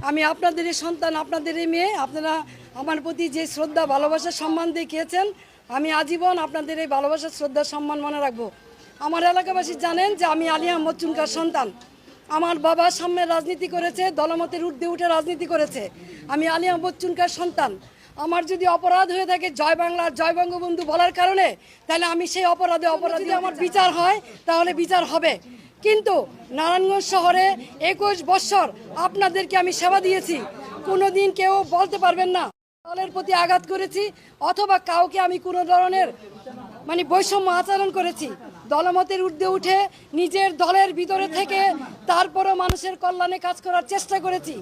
আমি আপনাদেরই সন্তান আপনাদেরই মেয়ে, আপনারা আমার প্রতি যে শ্রদ্ধা, ভালোবাসা, সম্মান দেখিয়েছেন, আমি আজীবন আপনাদের এই ভালোবাসা শ্রদ্ধা, সম্মান মনে রাখব। আমার এলাকাবাসী জানেন যে আমি আলী আহমদ চুনকার সন্তান। আমার বাবা সামনে রাজনীতি করেছে, দলমতের ঊর্ধ্বে উঠে রাজনীতি করেছে। আমি আলী আহমদ চুনকার সন্তান। আমার যদি অপরাধ হয়ে থাকে জয় বাংলার জয় বঙ্গবন্ধু বলার কারণে, তাহলে আমি সেই অপরাধে অপরাধী। আমার বিচার হয়, তাহলে বিচার হবে। কিন্তু নারায়ণগঞ্জ শহরে একুশ বছর আপনাদেরকে আমি সেবা দিয়েছি। কোনো দিন কেউ বলতে পারবেন না। দলের প্রতি আঘাত করেছি অথবা কাউকে আমি কোনো ধরনের মানে বৈষম্য আচরণ করেছি। দলমতের ঊর্ধ্বে উঠে নিজের দলের ভিতরে থেকে তারপরও মানুষের কল্যাণে কাজ করার চেষ্টা করেছি।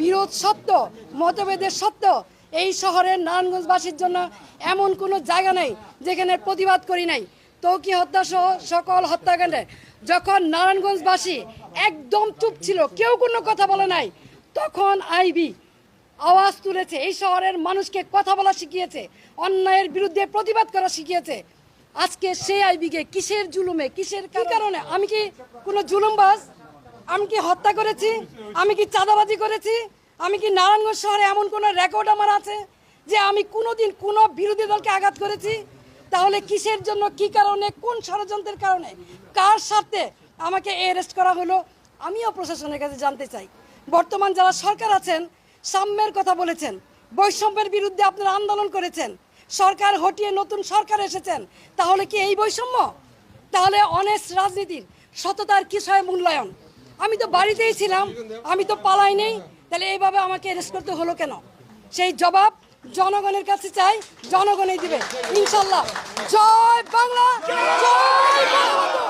বিরোধ সত্য, মতভেদের সত্য, এই শহরের নারায়ণগঞ্জবাসীর জন্য এমন কোনো জায়গা নেই যেখানে প্রতিবাদ করি নাই। তৌকি হত্যা সহ সকল হত্যাকাণ্ডে যখন নারায়ণগঞ্জবাসী একদম চুপ ছিল কেউ কোনো কথা বলে নাই তখন আইবি আওয়াজ তুলেছে এই শহরের মানুষকে কথা বলা শিখিয়েছে অন্যায়ের বিরুদ্ধে প্রতিবাদ করা শিখিয়েছে। আজকে সেই আইবিকে কিসের জুলুমে কিসের কি কারণে? আমি কি কোনো জুলুমবাজ? আমি কি হত্যা করেছি? আমি কি চাঁদাবাজি করেছি? আমি কি নারায়ণগঞ্জ শহরে এমন কোনো রেকর্ড আমার আছে যে আমি কোনোদিন কোনো বিরোধী দলকে আঘাত করেছি? তাহলে কিসের জন্য, কি কারণে, কোন ষড়যন্ত্রের কারণে? কার সাথে আমাকে অ্যারেস্ট করা হলো? আমিও প্রশাসনের কাছে জানতে চাই। বর্তমান যারা সরকার আছেন, সাম্যের কথা বলেছেন, বৈষম্যের বিরুদ্ধে আপনারা আন্দোলন করেছেন, সরকার হটিয়ে নতুন সরকার এসেছেন, তাহলে কি এই বৈষম্য? তাহলে অনেস্ট রাজনীতির সততার কিসয় মূল্যায়ন? আমি তো বাড়িতেই ছিলাম, আমি তো পালাই নেই তাহলে এইভাবে আমাকে অ্যারেস্ট করতে হলো কেন? সেই জবাব জনগণের কাছে চাই জনগণই দিবে। ইনশাল্লাহ। জয় বাংলা জয়